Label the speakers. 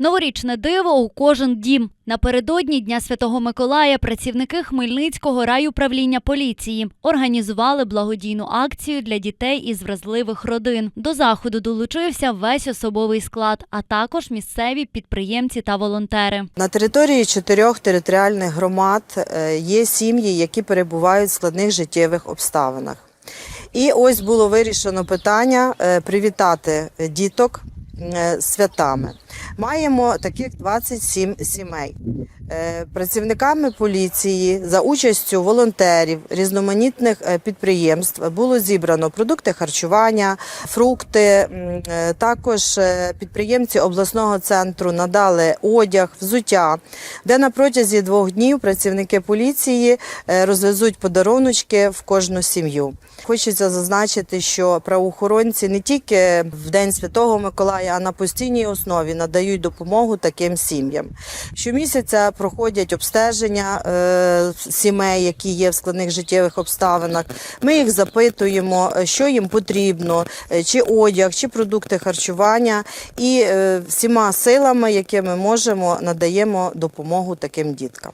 Speaker 1: Новорічне диво у кожен дім. Напередодні Дня Святого Миколая працівники Хмельницького райуправління поліції організували благодійну акцію для дітей із вразливих родин. До заходу долучився весь особовий склад, а також місцеві підприємці та волонтери.
Speaker 2: На території чотирьох територіальних громад е, є сім'ї, які перебувають в складних життєвих обставинах. І ось було вирішено питання е, привітати діток е, святами. Маємо таких 27 сімей. Е, Працівниками поліції за участю волонтерів різноманітних е, підприємств було зібрано продукти харчування, фрукти. е, Також підприємці обласного центру надали одяг, взуття, де на протязі двох днів працівники поліції розвезуть подаруночки в кожну сім'ю. Хочеться зазначити, що правоохоронці не тільки в День Святого Миколая, а на постійній основі надають допомогу таким сім'ям. Щомісяця проходять обстеження е, сімей, які є в складних життєвих обставинах. Ми їх запитуємо, е, що їм потрібно, е, чи одяг, чи продукти харчування, і е, всіма силами, які ми можемо, надаємо допомогу таким діткам.